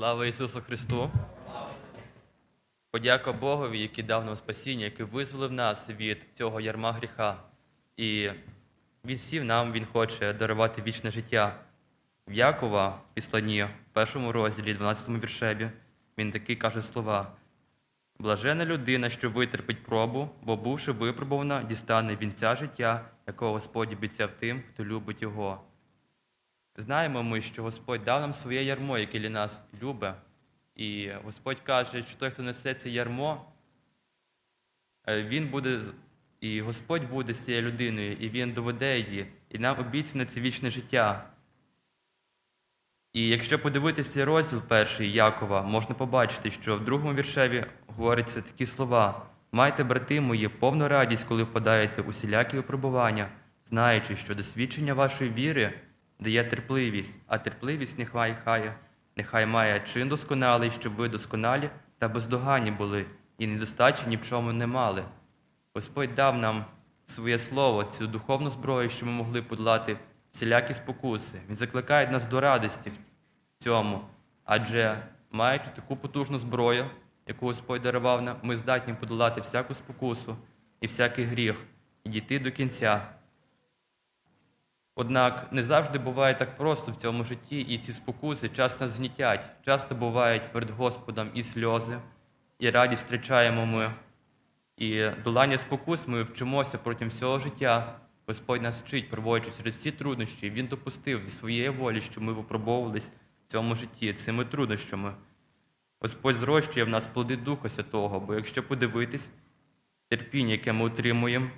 Слава Ісусу Христу! Подяка Богові, який дав нам спасіння, який визволив нас від цього ярма гріха. І він сів нам, Він хоче дарувати вічне життя. В Якова післанні, в першому розділі, 12 му віршебі, він такі каже слова. Блажена людина, що витерпить пробу, бо, бувши випробувана, дістане вінця життя, якого Господь обіцяв тим, хто любить його. Знаємо ми, що Господь дав нам своє ярмо, яке для нас любить. І Господь каже, що той, хто несе це ярмо, е, він буде, і Господь буде з цією людиною, і Він доведе її, і нам обіцяне це вічне життя. І якщо подивитися розділ перший Якова, можна побачити, що в другому віршеві говоряться такі слова: Майте, брати мої, повну радість, коли впадаєте у всілякі випробування, знаючи, що досвідчення вашої віри дає терпливість, а терпливість нехай хай, нехай має чин досконалий, щоб ви досконалі та бездоганні були, і недостачі ні в чому не мали. Господь дав нам своє слово, цю духовну зброю, що ми могли подолати всілякі спокуси. Він закликає нас до радості в цьому. Адже маючи таку потужну зброю, яку Господь дарував нам, ми здатні подолати всяку спокусу і всякий гріх, і дійти до кінця. Однак не завжди буває так просто в цьому житті, і ці спокуси часто згнітять. Часто бувають перед Господом і сльози, і радість втрачаємо ми. І долання спокус ми вчимося протягом всього життя. Господь нас вчить, проводячи через всі труднощі. Він допустив зі своєї волі, що ми випробовувались в цьому житті цими труднощами. Господь зрощує в нас плоди Духа Святого, бо якщо подивитись, терпіння, яке ми отримуємо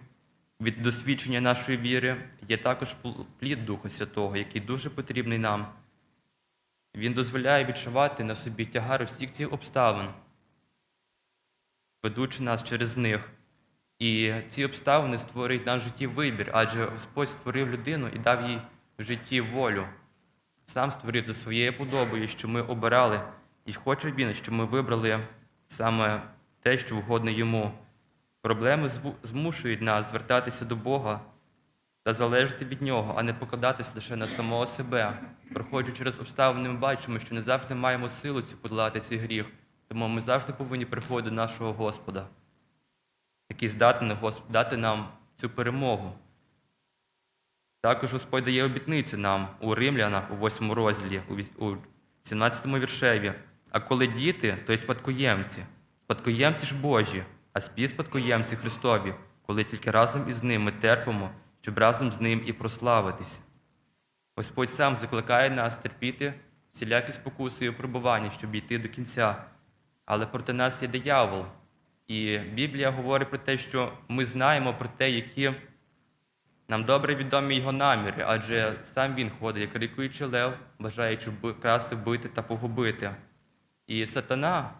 від досвідчення нашої віри, є також плід Духа Святого, який дуже потрібний нам. Він дозволяє відчувати на собі тягар всіх цих обставин, ведучи нас через них. І ці обставини створюють наш житті вибір, адже Господь створив людину і дав їй в житті волю. Сам створив за своєю подобою, що ми обирали, і хоче він, щоб ми вибрали саме те, що вгодно йому. Проблеми змушують нас звертатися до Бога та залежати від Нього, а не покладатись лише на самого себе. Проходячи через обставини, ми бачимо, що не завжди маємо силу подолати цей гріх, тому ми завжди повинні приходити до нашого Господа, який здатний дати нам цю перемогу. Також Господь дає обітниці нам у Римлянах у 8 розділі, у 17 віршеві. А коли діти, то й спадкоємці, спадкоємці ж Божі, а співспадкоємці Христові, коли тільки разом із ним ми терпимо, щоб разом з ним і прославитись. Господь сам закликає нас терпіти всілякі спокуси і випробування, щоб йти до кінця. Але проти нас є диявол. І Біблія говорить про те, що ми знаємо про те, які нам добре відомі його наміри, адже сам він ходить, як рікуючий лев, бажаючи красти, вбити та погубити. І сатана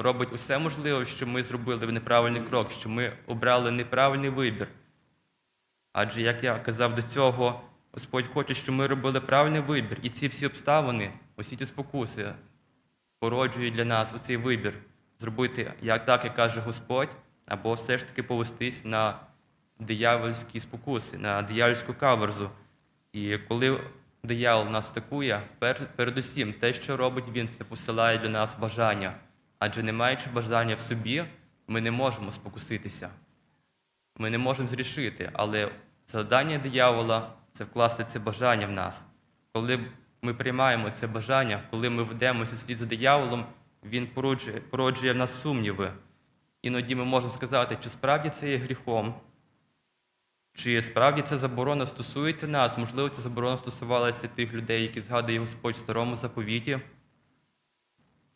робить усе можливе, що ми зробили неправильний крок, що ми обрали неправильний вибір. Адже, як я казав до цього, Господь хоче, щоб ми робили правильний вибір, і ці всі обставини, усі ці спокуси породжують для нас оцей вибір зробити як так, як каже Господь, або все ж таки повестись на диявольські спокуси, на диявольську каверзу. І коли диявол нас атакує, пер, передусім те, що робить він, це посилає для нас бажання. Адже не маючи бажання в собі, ми не можемо спокуситися. Ми не можемо зрішити, але завдання диявола це вкласти це бажання в нас. Коли ми приймаємо це бажання, коли ми ведемося слід за дияволом, він породжує, породжує в нас сумніви. Іноді ми можемо сказати, чи справді це є гріхом, чи справді ця заборона стосується нас, можливо, ця заборона стосувалася тих людей, які згадує Господь в старому заповіті.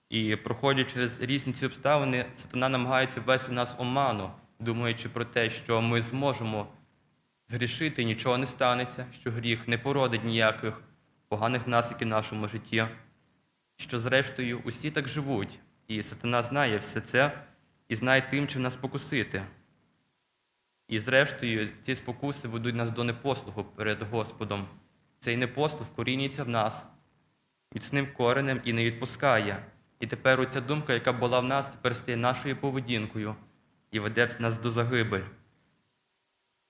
І проходячи через різні ці обставини, сатана намагається ввести нас оману, думаючи про те, що ми зможемо згрішити, нічого не станеться, що гріх не породить ніяких поганих наслідків в нашому житті, що зрештою усі так живуть, і сатана знає все це і знає тим, чим нас покусити. І зрештою, ці спокуси ведуть нас до непослуху перед Господом. Цей непослух корінюється в нас міцним коренем і не відпускає. І тепер оця думка, яка була в нас, тепер стає нашою поведінкою і веде нас до загибель.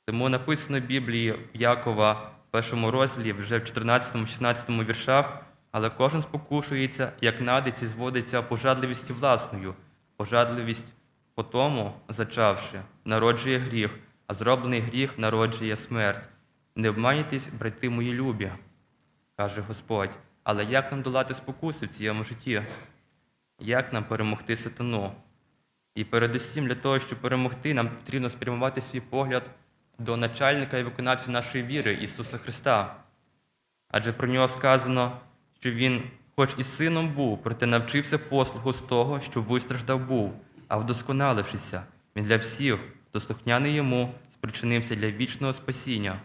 Тому написано в Біблії Якова в першому розділі, вже в 14-16 віршах, Але кожен спокушується, як надиць і зводиться пожадливістю власною. Пожадливість по тому, зачавши, народжує гріх, а зроблений гріх народжує смерть. Не обманюйтесь, брати мої любі, каже Господь. Але як нам долати спокуси в цьому житті? Як нам перемогти сатану? І передусім для того, щоб перемогти, нам потрібно спрямувати свій погляд до начальника і виконавця нашої віри Ісуса Христа. Адже про нього сказано, що Він, хоч і сином був, проте навчився послугу з того, що вистраждав був, а вдосконалившися, він для всіх, хто слухняний йому, спричинився для вічного спасіння.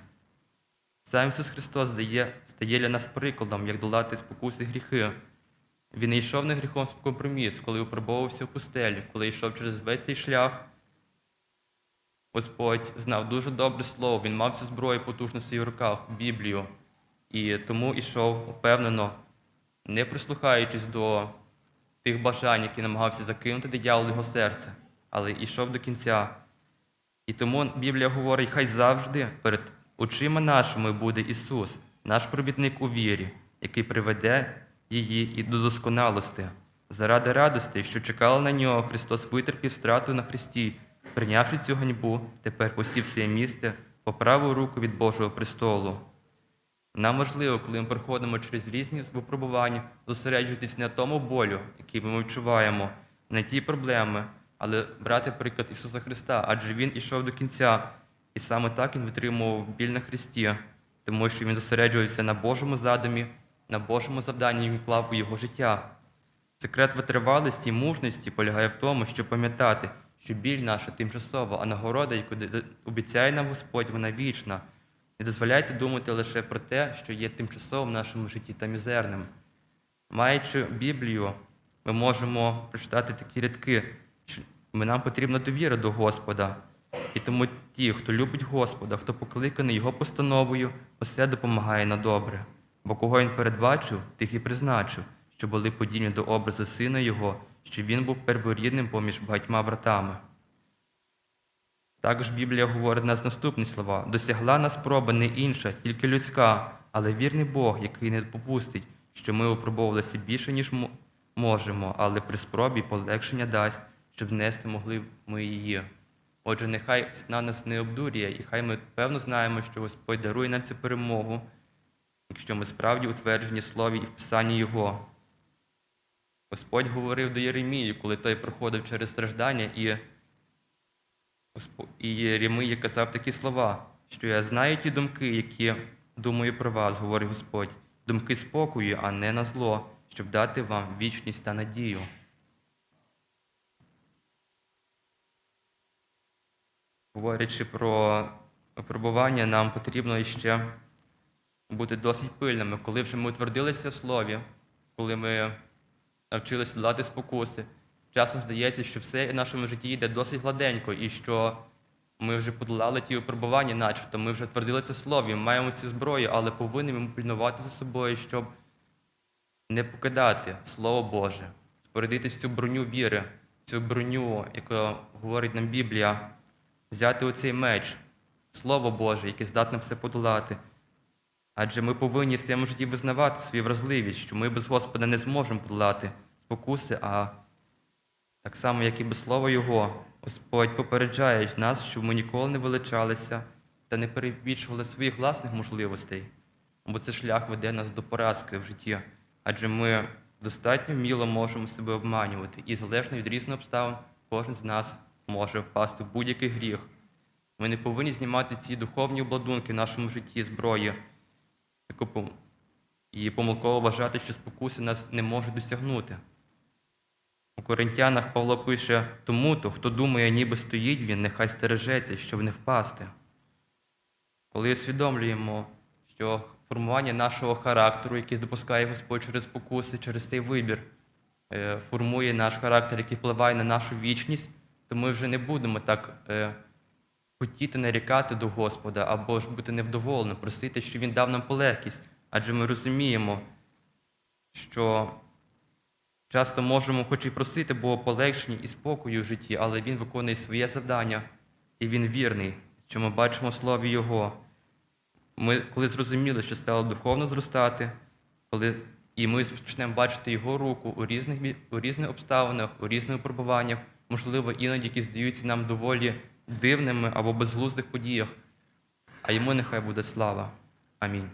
Сам Ісус Христос дає, стає для нас прикладом, як долати спокуси гріхи. Він не йшов не гріхом компроміс, коли випробовувався в пустелі, коли йшов через весь цей шлях. Господь знав дуже добре слово, він мав цю зброю потужну в своїх руках, Біблію. І тому йшов упевнено, не прислухаючись до тих бажань, які намагався закинути диявол його серце, але йшов до кінця. І тому Біблія говорить, хай завжди перед очима нашими буде Ісус, наш провідник у вірі, який приведе її і до досконалості. Заради радості, що чекала на нього, Христос витерпів страту на Христі, прийнявши цю ганьбу, тепер посів своє місце по праву руку від Божого престолу. Нам важливо, коли ми проходимо через різні випробування, зосереджуватись не на тому болю, який ми відчуваємо, не ті проблеми, але брати приклад Ісуса Христа, адже Він ішов до кінця, і саме так Він витримував біль на Христі, тому що Він зосереджувався на Божому задумі, на Божому завданні він вклав у його життя. Секрет витривалості і мужності полягає в тому, щоб пам'ятати, що біль наша тимчасова, а нагорода, яку обіцяє нам Господь, вона вічна. Не дозволяйте думати лише про те, що є тимчасовим в нашому житті та мізерним. Маючи Біблію, ми можемо прочитати такі рядки, що нам потрібна довіра до Господа. І тому ті, хто любить Господа, хто покликаний Його постановою, усе допомагає на добре. Бо кого він передбачив, тих і призначив, що були подібні до образу сина Його, що він був перворідним поміж багатьма братами. Також Біблія говорить нас наступні слова: досягла нас спроба не інша, тільки людська, але вірний Бог, який не попустить, що ми випробовувалися більше, ніж можемо, але при спробі полегшення дасть, щоб нести могли ми її. Отже, нехай на нас не обдурює, і хай ми певно знаємо, що Господь дарує нам цю перемогу, якщо ми справді утверджені слові і в Писанні Його. Господь говорив до Єремії, коли той проходив через страждання, і І Єремія казав такі слова, що я знаю ті думки, які думаю про вас, говорить Господь, думки спокою, а не на зло, щоб дати вам вічність та надію. Говорячи про випробування, нам потрібно ще бути досить пильними, коли вже ми утвердилися в слові, коли ми навчилися долати спокуси. Часом здається, що все в нашому житті йде досить гладенько, і що ми вже подолали ті випробування, начебто, ми вже твердилися слові, маємо цю зброю, але повинні ми пильнувати за собою, щоб не покидати Слово Боже, спорядитись цю броню віри, цю броню, яку говорить нам Біблія, взяти оцей меч, Слово Боже, яке здатне все подолати. Адже ми повинні в своєму житті визнавати свою вразливість, що ми без Господа не зможемо подолати спокуси, а так само, як і без слова Його, Господь попереджає нас, щоб ми ніколи не величалися та не перебільшували своїх власних можливостей, бо це шлях веде нас до поразки в житті, адже ми достатньо вміло можемо себе обманювати, і залежно від різних обставин, кожен з нас може впасти в будь-який гріх. Ми не повинні знімати ці духовні обладунки в нашому житті зброї, яку пом- і помилково вважати, що спокуси нас не можуть досягнути. У Коринтянах Павло пише тому то, хто думає, ніби стоїть він, нехай стережеться, щоб не впасти. Коли усвідомлюємо, що формування нашого характеру, який допускає Господь через спокуси, через цей вибір, е, формує наш характер, який впливає на нашу вічність, то ми вже не будемо так е, хотіти нарікати до Господа або ж бути невдоволеним, просити, що Він дав нам полегкість, адже ми розуміємо, що часто можемо, хоч і просити, Бога полегшення і спокою в житті, але Він виконує своє завдання і Він вірний, що ми бачимо слові Його. Ми коли зрозуміли, що стало духовно зростати, коли і ми почнемо бачити його руку у різних у різних обставинах, у різних випробуваннях, можливо, іноді які здаються нам доволі дивними або безглуздих подіях, а йому нехай буде слава. Амінь.